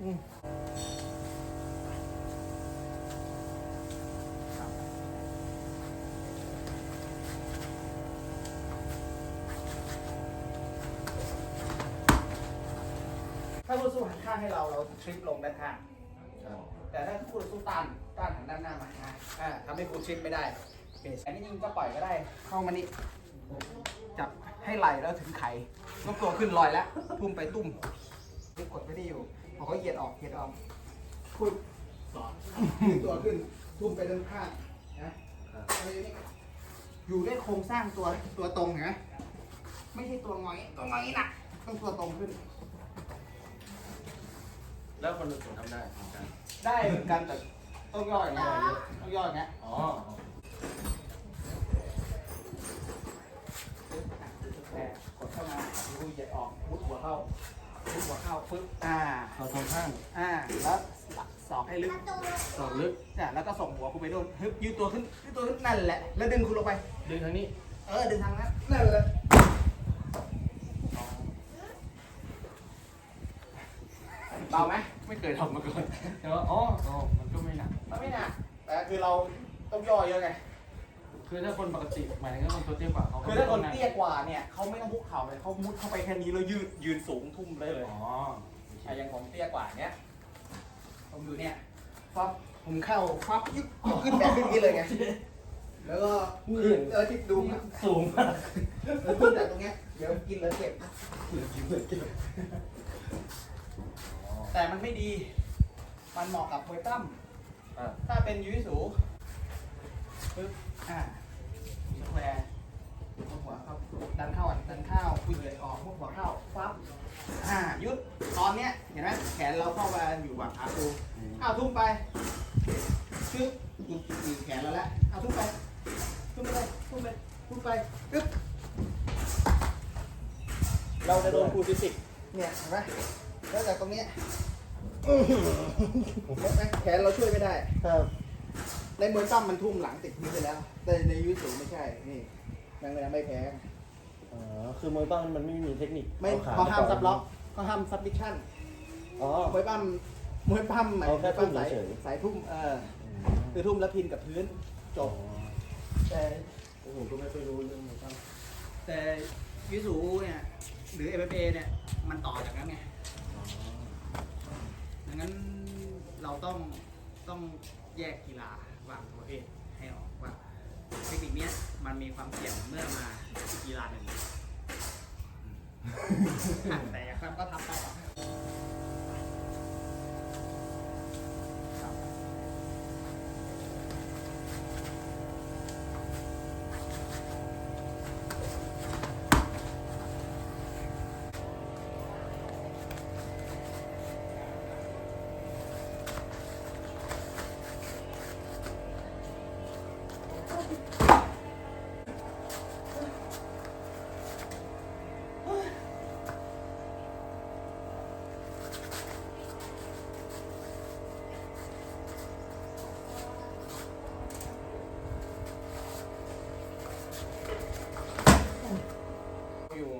ถ้าคู่สู้หันข้างให้เราเราทริปลงด้านข้างแต่ถ้าคู่สู้ต้านต้านหันด้านหน้ามาอ่าอ่าทำให้คุณทริปไม่ได้โอเคอันนี้ยิงก็ปล่อยก็ได้ เข้ามานี่จับให้ไหลแล้วถึงไข่ยกตัวขึ้นลอยแล้วทุ่มไปตุ้มนี่กดไม่ได้อยู่ พอเขาเหยียดออกเหยียดออกปุ๊บยืดตัวขึ้นทุ่มไปด้านข้างนะเอาอย่างนี้อยู่ด้วยโครงสร้างตัวตัวตรงเห็นไหมไม่ใช่ตัวงอยตัวงอยหนักต้องตัวตรงขึ้น แล้วคนอื่นทำได้เหมือนกัน ได้เหมือนกันแต่ต้องย่ออย่างเงี้ยต้องย่ออย่างเงี้ยอ๋อแค่กดเข้ามาดูเหยียดออกมุดหัวเข้า มุดหัวเข้าปึ๊บอ่าเราทำข้างอ่าแล้วสอกให้ลึกสองลึกอ่าแล้วก็ส่งหัวคุณไปโดนฮึบยืดตัวขึ้นยืดตัวขึ้นนั่นแหละ แล้วดึงคุณลงไป ดึงทางนี้ เออดึงทางนั้นนั่นแหละเบาไหมไม่เคยทำมาก่อนแต่ว่าอ๋ออ๋อมันก็ไม่หนักมันไม่หนักแต่คือเราต้องย่อเยอะไง คือถ้าคนปกติหมายถึงว่าคนตัวเตี้ยกว่าเขาก็คือถ้าคนไม่เตี้ยกว่าเนี่ยเขาไม่ต้องพุกเข่าเลยเขามุดเข้าไปแค่นี้แล้วยืดยืนสูงทุ่มได้เลยอ๋อไอ้อยังผมเตี้ยกว่าเนี้ยผมอยู่เนี่ยฟับผมเข้าฟับยึกยึกขึ้นแบบขึ้นอย่างนี้เลยไงแล้วก็คือเออที่ดูนะสูงมากแล้วขึ้นจากตรงเนี้ยเดี๋ยวกินแล้วเจ็บเหลือกินเหลือกินแต่มันไม่ดี มันเหมาะกับมวยตั้มอ่า ถ้าเป็นยูยิสู ปึ๊บอ่าสแควร์มุดหัวเข้าดันเข้าอะดันเข้าคุยเลยออกมุดหัวเข้าฟับอ่ายุดตอนเนี้ยเห็นไหมแขนเราเข้ามาอยู่ฝั่งขาตูอ้าวทุ่มไปชึบอยู่อยู่แขนเราแล้วอ้าวทุ่มไปทุ่มไปเลยทุ่มไปทุ่มไปปึ๊บเราจะโดนครูฟิสิกส์เนี่ยเห็นไหมแล้วจากตรงเนี้ยเห็นไหมแขนเราช่วยไม่ได้ครับ ในมวยตั้มมันทุ่มหลังติดพื้นไปแล้ว แต่ในยูสูไม่ใช่นี่ยังไม่ไม่แพ้ อ๋อคือมวยปั้มมันไม่มีเทคนิคไม่อเขาห้ามไปซับล็อกเขาห้ามซับดิชั่นอ๋อ มวยปั้มมวยปั้มหมายเอาแค่ปั้มทุ่มสายเฉยสายทุ่มเออคือทุ่มแล้วพินกับพื้นจบ แต่โอ้โหก็ไม่ค่อยรู้เรื่องมวยปั้มแต่ยูสูเนี่ย หรือ MMA เนี่ย มันต่อจากนั้นไงดังนั้นเราต้องต้อง แยกกีฬาว่างประเภทให้ออกว่าเทคนิคเนี้ยมันมีความเสี่ยงเมื่อมาอีกกีฬาหนึ่งแต่อยากทำก็ทำไปครับอ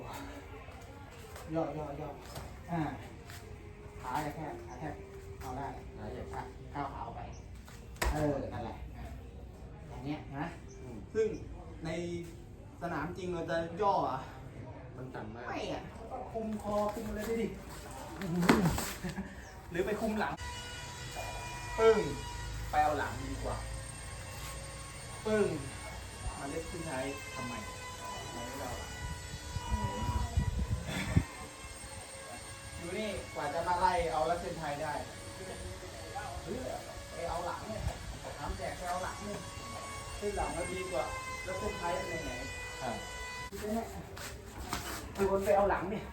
ยู่ย่อย่อย่ออ่าขาแค่ขาแค่เอาได้ขาอย่าขาก้าวขาออกไป เออ นั่นแหละอะอย่างเงี้ยนะ ซึ่งในสนามจริงเราจะย่ออะ มันต่ำมาก ไม่อะก็คุมคอคุมอะไรได้ดิ หรือไปคุมหลัง ปึ้ง ไปเอาหลังดีกว่า ปึ้ง มาเล็กขึ้นใช้ทำไมไม่ได้เอาหลัง ขึ้นหลังแล้วดีกว่า แล้วเส้นไทยเป็นไหนครับคือคนไปเอาหลังเนี่ย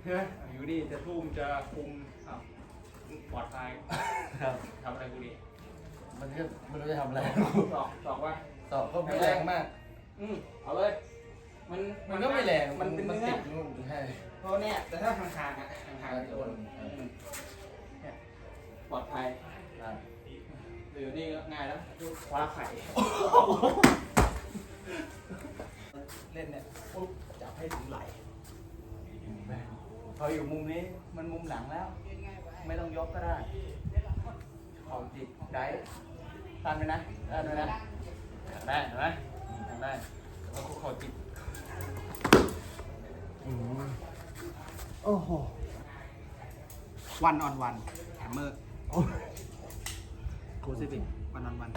ใช่ไหมอยู่นี่จะทุ่มจะคุมอ้าวปลอดภัยครับทำอะไรกูดีมันก็ไม่รู้จะทำอะไรตอกตอกว่าตอบก็ไม่แรงมาก อืมเอาเลย มันมันก็ไม่แรงมันเป็นมันเนื้ติอดนู่นใช่เพราะเนี่ยแต่ถ้าห่างๆอะห่างๆจะโดนอืมอืมเนี่ยปลอดภัยอ่า หรือนี่ก็ง่ายแล้วคว้าไข่ เล่นเนี่ยปุ๊บจับให้ถึงไหลพออยู่มุมนี้มันมุมหลังแล้ว ไม่ต้องยกก็ได้ ของจิตได้ตันไปนะตันไปนะได้เห็นไหมทำได้แล้วก็ขอจิตอืมโอ้โหวันออนวันแฮมเมอร์โคูซิฟิกวันออนวัน